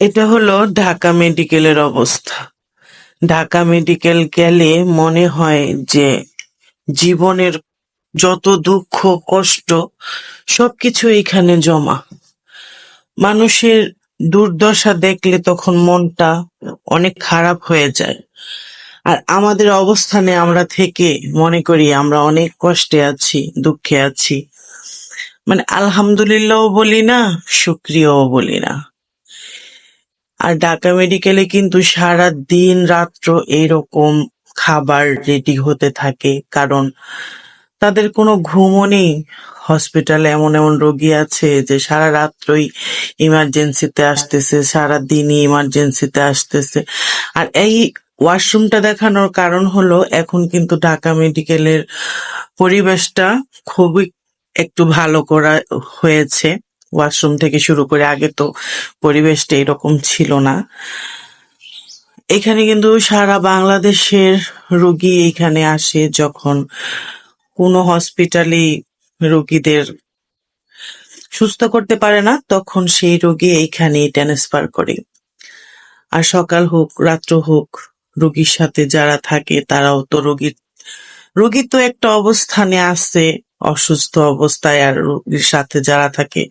এটা হলো ঢাকা মেডিকেলের অবস্থা। ঢাকা মেডিকেল গেলে মনে হয় যে জীবনের যত দুঃখ, কষ্ট, সবকিছু এখানে জমা। মানুষের দুর্দশা দেখলে তখন মনটা অনেক খারাপ হয়ে যায়। আর আমাদের অবস্থানে আমরা থেকে মনে করি আমরা অনেক কষ্টে আছি, দুঃখে আছি। মানে আলহামদুলিল্লাহও বলি না, শুক্রিয়াও বলি না। আর ঢাকা মেডিকেলে কিন্তু সারা দিন রাত্র এইরকম খাবার রেডি হতে থাকে, কারণ তাদের কোনো ঘুমও নেই। হসপিটালে এমন এমন রোগী আছে যে সারা রাত্রই ইমার্জেন্সিতে আসতেছে সারা দিনই ইমার্জেন্সিতে আসতেছে। আর এই ওয়াশরুমটা দেখানোর কারণ হলো এখন কিন্তু ঢাকা মেডিকেলের পরিবেশটা খুবই একটু ভালো করা হয়েছে। ওয়াশরুম থেকে শুরু করে আগে তো পরিবেশটা এরকম ছিল না। এখানে কিন্তু সারা বাংলাদেশের রোগী এখানে আসে যখন কোনো হসপিটালে রোগীদের সুস্থ করতে পারে না, তখন সেই রোগী এইখানে ট্রান্সফার করে। আর সকাল হোক, রাত্র হোক, রোগীর সাথে যারা থাকে তারাও তো রোগীর রোগী তো একটা অবস্থানে আছে অসুস্থ অবস্থায় আর রোগীর সাথে যারা থাকে,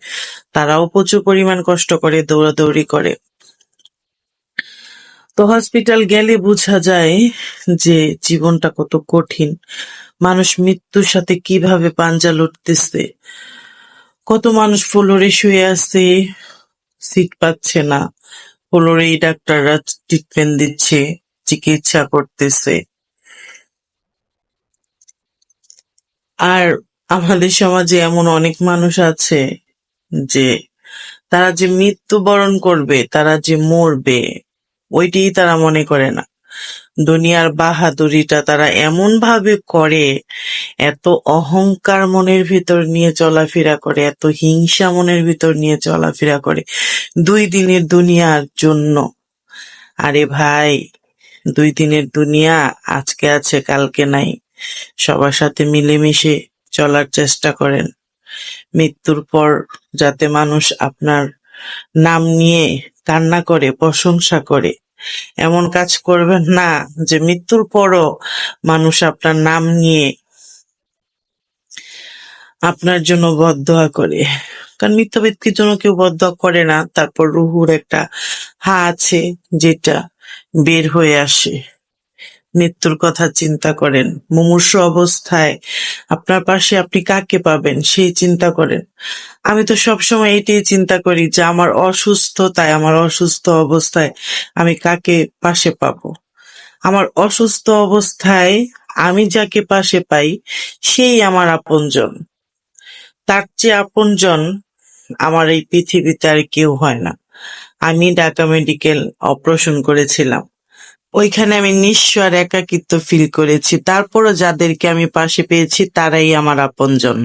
তারাও প্রচুর পরিমাণ কষ্ট করে, দৌড়াদৌড়ি করে। তো হসপিটাল গেলে বোঝা যায় যে জীবনটা কত কঠিন। মানুষ মৃত্যুর সাথে কীভাবে পাঞ্জা লড়তেছে কত মানুষ ফ্লোরে শুয়ে আছে, সিট পাচ্ছে না। ফ্লোরেই ডাক্তাররা ট্রিটমেন্ট দিচ্ছে, চিকিৎসা করতেছে। আর আমাদের সমাজে এমন অনেক মানুষ আছে যে তারা যে মৃত্যুবরণ করবে, তারা যে মরবে, ওইটাই তারা মনে করে না। দুনিয়ার বাহাদুরিটা তারা এমন ভাবে করে, এত অহংকার মনের ভিতর নিয়ে চলাফেরা করে, এত হিংসা মনের ভিতর নিয়ে চলাফেরা করে দুই দিনের দুনিয়ার জন্য। আরে ভাই, দুই দিনের দুনিয়া আজকে আছে, কালকে নাই, সবার সাথে মিলেমিশে। চলার চেষ্টা করেন। মৃত্যুর পর যাতে মানুষ আপনার নাম নিয়ে কান্না করে, প্রশংসা করে, এমন কাজ করবেন না যে মৃত্যুর পরও মানুষ আপনার নাম নিয়ে আপনার জন্য বদদোয়া করে। কারণ মৃত্যুবৃত্তির জন্য কেউ বদদোয়া করে না, তারপর রুহুর একটা হা আছে যেটা বের হয়ে আসে। মৃত্যুর কথা চিন্তা করেন। মুমূর্ষু অবস্থায়, আপনার পাশে আপনি কাকে পাবেন সেই চিন্তা করেন। আমি তো সবসময় এটাই চিন্তা করি যে আমার অসুস্থতায়, আমার অসুস্থ অবস্থায় আমি কাকে পাশে পাবো? আমার অসুস্থ অবস্থায় আমি যাকে পাশে পাই, সেই আমার আপনজন। তার চেয়ে আপনজন আমার এই পৃথিবীতে আর কেউ হয় না। আমি ঢাকা মেডিকেল অপারেশন করেছিলাম। ওইখানে আমি নিঃস্ব আর একাকিত্ব ফিল করেছি। তারপরও যাদেরকে আমি পাশে পেয়েছি, তারাই আমার আপনজন।